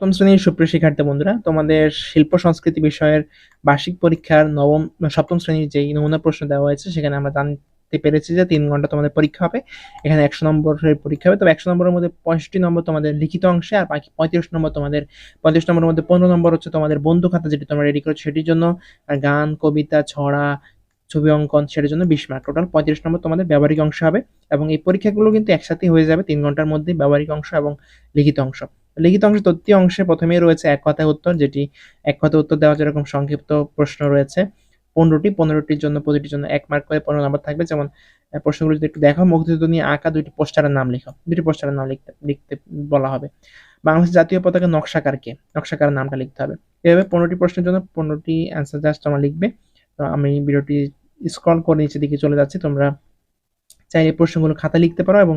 সপ্তম শ্রেণির সুপ্রিয় শিক্ষার্থী বন্ধুরা, তোমাদের শিল্প সংস্কৃতি বিষয়ের বার্ষিক পরীক্ষার নবম, সপ্তম শ্রেণির যেই নমুনা প্রশ্ন দেওয়া হয়েছে, সেখানে আমরা জানতে পেরেছি যে তিন ঘণ্টা তোমাদের পরীক্ষা হবে। এখানে একশো নম্বরের পরীক্ষা হবে। তবে একশো নম্বরের মধ্যে পঁয়ষট্টি নম্বর তোমাদের লিখিত অংশে আর বাকি পঁয়ত্রিশ নম্বর তোমাদের, পঁয়ত্রিশ নম্বরের মধ্যে পনেরো নম্বর হচ্ছে তোমাদের বন্ধু খাতা যেটি তোমরা রেডি করেছ সেটির জন্য, আর গান, কবিতা, ছড়া, ছবি অঙ্কন সেটার জন্য বিশ মার্ক টোটাল পঁয়ত্রিশ নম্বর তোমাদের ব্যবহারিক অংশ হবে এবং এই পরীক্ষাগুলো কিন্তু একসাথেই হয়ে যাবে, তিন ঘণ্টার মধ্যে ব্যবহারিক অংশ এবং লিখিত অংশ। লিখিত অংশ তৃতীয় অংশে প্রথমেই রয়েছে এক কথায় উত্তর, যেটি এক কথায় উত্তর দেওয়া যেরকম সংক্ষিপ্ত প্রশ্ন রয়েছে। পনেরোটি, পনেরোটির জন্য, প্রতিটির জন্য এক মার্ক করে পনেরো নাম্বার থাকবে। যেমন প্রশ্নগুলো যদি একটু দেখো, মুক্তিযুদ্ধ নিয়ে আঁকা দুইটি পোস্টারের নাম লিখো। দুটি পোস্টারের নাম লিখতে লিখতে বলা হবে। বাংলাদেশ জাতীয় পতাকা নকশাকার কে? নকশাকার নামটা লিখতে হবে। এভাবে পনেরোটি প্রশ্নের জন্য পনেরোটি অ্যান্সার জাস্ট তোমরা লিখবে। তো আমি ভিডিওটি স্ক্রল করে নিচের দিকে চলে যাচ্ছি। তোমরা চাইলে প্রশ্নগুলো খাতা লিখতে পারো এবং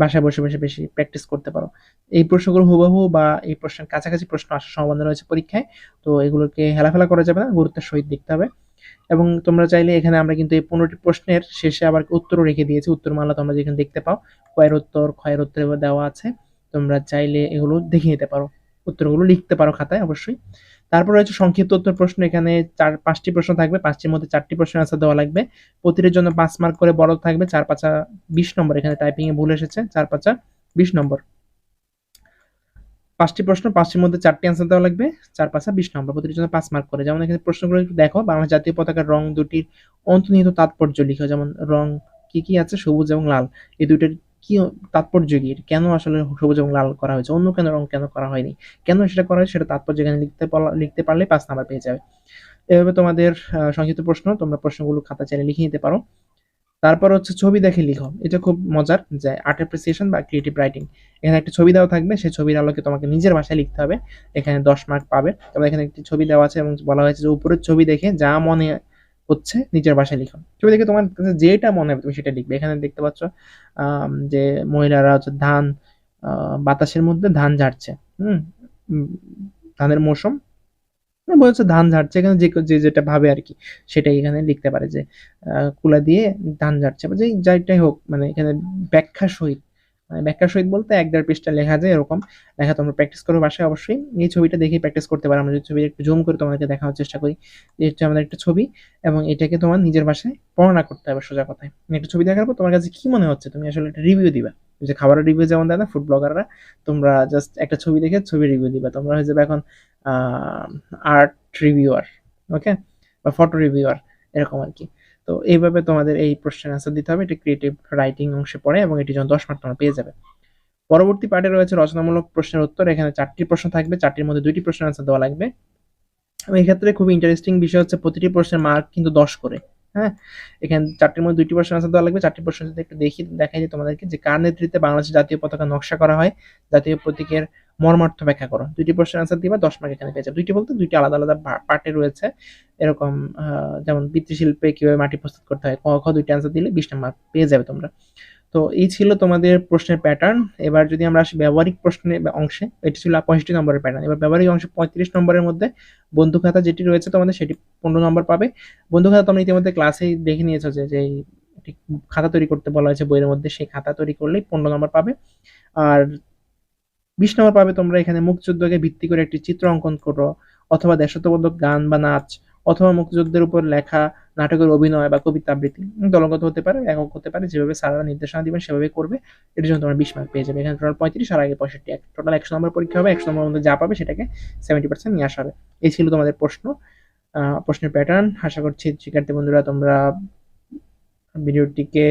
বাসায় বসে বসে বেশি প্র্যাকটিস করতে পারো। এই প্রশ্নগুলো হুবহু বা এই প্রশ্নের কাছাকাছি প্রশ্ন আসার সম্ভাবনা রয়েছে পরীক্ষায়, তো এগুলোকে হেলাফেলা করা যাবে না, গুরুত্বের সহিত দেখতে হবে। এবং তোমরা চাইলে এখানে আমরা কিন্তু এই পনেরোটি প্রশ্নের শেষে আবার উত্তরও রেখে দিয়েছি উত্তরমালা তোমরা যেখানে দেখতে পাও কয়ের উত্তর, ক্ষয়ের উত্তর দেওয়া আছে। তোমরা চাইলে এগুলো দেখে নিতে পারো, উত্তরগুলো লিখতে পারো খাতায় অবশ্যই। তারপর রয়েছে সংক্ষিপ্ত উত্তর প্রশ্ন, এখানে চার, পাঁচটি প্রশ্ন থাকবে, পাঁচটির মধ্যে চারটি প্রশ্ন আনসার দেওয়া লাগবে। প্রতিটির জন্য পাঁচ মার্ক করে বড় থাকবে, চার পাঁচা বিশ নম্বর, এখানে টাইপিং এ ভুল এসেছে, চার পাঁচা বিশ নম্বর। পাঁচটি প্রশ্ন, পাঁচটির মধ্যে চারটি অ্যান্সার দেওয়া লাগবে, চার পাঁচা বিশ নম্বর, প্রতিটির জন্য পাঁচ মার্ক করে। যেমন এখানে প্রশ্নগুলো দেখো, বাংলাদেশ জাতীয় পতাকার রং দুটির অন্তর্নিহিত তাৎপর্য লিখো, যেমন রং কি কি আছে, সবুজ এবং লাল, এই দুইটার কি তাৎপর্য কি কেন আসলে সবুজ এবং লাল করা হয়েছে? অন্য কেন রং কেন করা হয়নি? কেন সেটা করা হয়েছে সেটা তাৎপর্য এখানে লিখতে লিখতে পারলে পাঁচ নাম্বার পেয়ে যাবে। এভাবে তোমাদের সংক্ষিপ্ত প্রশ্ন, তোমরা প্রশ্নগুলো খাতা চাইলে লিখে নিতে পারো। তারপর হচ্ছে ছবি দেখে লিখো। এটা খুব মজার যে আর্ট অ্যাপ্রিসিয়েশন বা ক্রিয়েটিভ রাইটিং এখানে একটা ছবি দেওয়া থাকবে, সেই ছবির আলোকে তোমাকে নিজের ভাষায় লিখতে হবে। এখানে দশ মার্ক পাবে। তবে এখানে একটি ছবি দেওয়া আছে এবং বলা হয়েছে যে উপরের ছবি দেখে যা মনে হচ্ছে, নিজের ভাষায় লিখো ছবি দেখে তোমার কাছে যেটা মনে হবে তুমি সেটা লিখবে। এখানে দেখতে পাচ্ছ যে মহিলারা হচ্ছে ধান বাতাসের মধ্যে ধান ঝাড়ছে, হুম? ধানের মৌসুম বলছে ধান ঝাড়ছে, এখানে যে যে যেটা ভাবে আর কি, সেটাই এখানে লিখতে পারে যে কুলা দিয়ে ধান ঝাড়ছে যে যাইটাই হোক মানে এখানে ব্যাখ্যা সহিত ব্যাখ্যা সহিত বলতে এক দেড় পৃষ্ঠা লেখা যায় এরকম। লেখা তোমরা প্র্যাকটিস করো বাসায় অবশ্যই। এই ছবিটা দেখেই প্র্যাকটিস করতে পারো। আমরা যদি ছবি একটু জুম করে তোমাদেরকে দেখানোর চেষ্টা করি, যে হচ্ছে আমাদের একটা ছবি এবং এটাকে তোমার নিজের বাসায় বর্ণনা করতে হবে সোজা কথায়। একটা ছবি দেখার পর তোমার কাছে কি মনে হচ্ছে? তুমি আসলে একটা রিভিউ দিবা। যে খাবারের রিভিউ যেমন দেয় না ফুড ব্লগাররা তোমরা জাস্ট একটা ছবি দেখে ছবি রিভিউ দিবা। তোমরা হয়ে যাবে এখন আর্ট রিভিউয়ার ওকে বা ফটো রিভিউয়ার এরকম আর কি। তো এইভাবে তোমাদের এই প্রশ্নের আনসার দিতে হবে। এটা ক্রিয়েটিভ রাইটিং অংশে পড়ে এবং এটি যখন দশ মার্ক তোমরা পেয়ে যাবে। পরবর্তী পার্টে রয়েছে রচনামূলক প্রশ্নের উত্তর। এখানে চারটি প্রশ্ন থাকবে, চারটির মধ্যে দুইটি প্রশ্নের আনসার দেওয়া লাগবে। এবং এক্ষেত্রে খুব ইন্টারেস্টিং বিষয় হচ্ছে প্রতিটি প্রশ্নের মার্ক কিন্তু দশ করে হ্যাঁ? এখানে চারটির মধ্যে দুইটি প্রশ্ন আনসার দেওয়া লাগবে। চারটি প্রশ্ন যদি একটু দেখি, দেখাই যে তোমাদেরকে যে কার নেতৃত্বে বাংলাদেশের জাতীয় পতাকা নকশা করা হয়, জাতীয় প্রতীকের মর্মার্থ ব্যাখ্যা করো। দুইটি প্রশ্নের আনসার দিবা, দশ মার্ক এখানে পেয়ে যাবে। দুইটি বলতে দুইটি আলাদা আলাদা পার্টে রয়েছে। এরকম যেমন পিতৃশিল্পে কীভাবে মাটি প্রস্তুত করতে হয়, ক, খ দুইটি আনসার দিলে বিশ নাম্বার পেয়ে যাবে তোমরা। তো এই ছিল তোমাদের প্রশ্নের প্যাটার্ন এবার যদি আমরা আসি ব্যবহারিক প্রশ্নের অংশে, এটি ছিল পঁয়ষট্টি নম্বরের প্যাটার্ন এবার ব্যবহারিক অংশে পঁয়ত্রিশ নম্বরের মধ্যে বন্ধু খাতা যেটি রয়েছে তোমাদের, সেটি পনেরো নম্বর পাবে। বন্ধু খাতা তোমরা ইতিমধ্যে ক্লাসেই দেখে নিয়েছো যে যে খাতা তৈরি করতে বলা হয়েছে বইয়ের মধ্যে, সেই খাতা তৈরি করলেই পনেরো নম্বর পাবে। আর বিশ নম্বর পাবে তোমরা এখানে মুক্তিযুদ্ধকে ভিত্তি করে একটি চিত্র অঙ্কন করো, অথবা দেশাত্মবোধক গান বা নাচ, অথবা মুক্তিযুদ্ধের উপর লেখা নাটকের অভিনয় বা কবিতা আবৃত্তি। দলগত হতে পারে, একক হতে পারে, যেভাবে স্যাররা নির্দেশনা দিবেন, সেভাবে করবে। এর জন্য তোমরা বিশ মার্ক পেয়ে যাবে। এখানে টোটাল পঁয়ত্রিশ আর আগে পঁয়ষট্টি এক। টোটাল একশো নম্বর পরীক্ষা হবে, একশো নম্বর মধ্যে যা পাবে সেটাকে সেভেন্টি পার্সেন্ট নিয়ে আসা হবে। এই ছিল তোমাদের প্রশ্ন। প্রশ্নের প্যাটার্ন আশা করছি শিক্ষার্থী বন্ধুরা তোমরা ভিডিওটিকে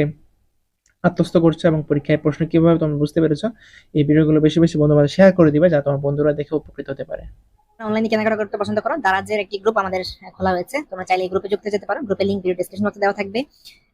আত্মস্থ করছ এবং পরীক্ষায় প্রশ্ন কীভাবে তোমরা বুঝতে পেরেছ, এই ভিডিওগুলো বেশি বেশি বন্ধু বান্ধব শেয়ার করে দিবে, যা তোমার বন্ধুরা দেখে উপকৃত হতে পারে। অনলাইনে কেনাকাটা করতে পছন্দ করো। দারাজের একটি গ্রুপ আমাদের খোলা হয়েছে তোমরা চাইলে এই গ্রুপে যুক্ত যেতে পারো। গ্রুপের লিঙ্ক ভিডিও ডিসক্রিপশন বক্সে দেওয়া থাকবে।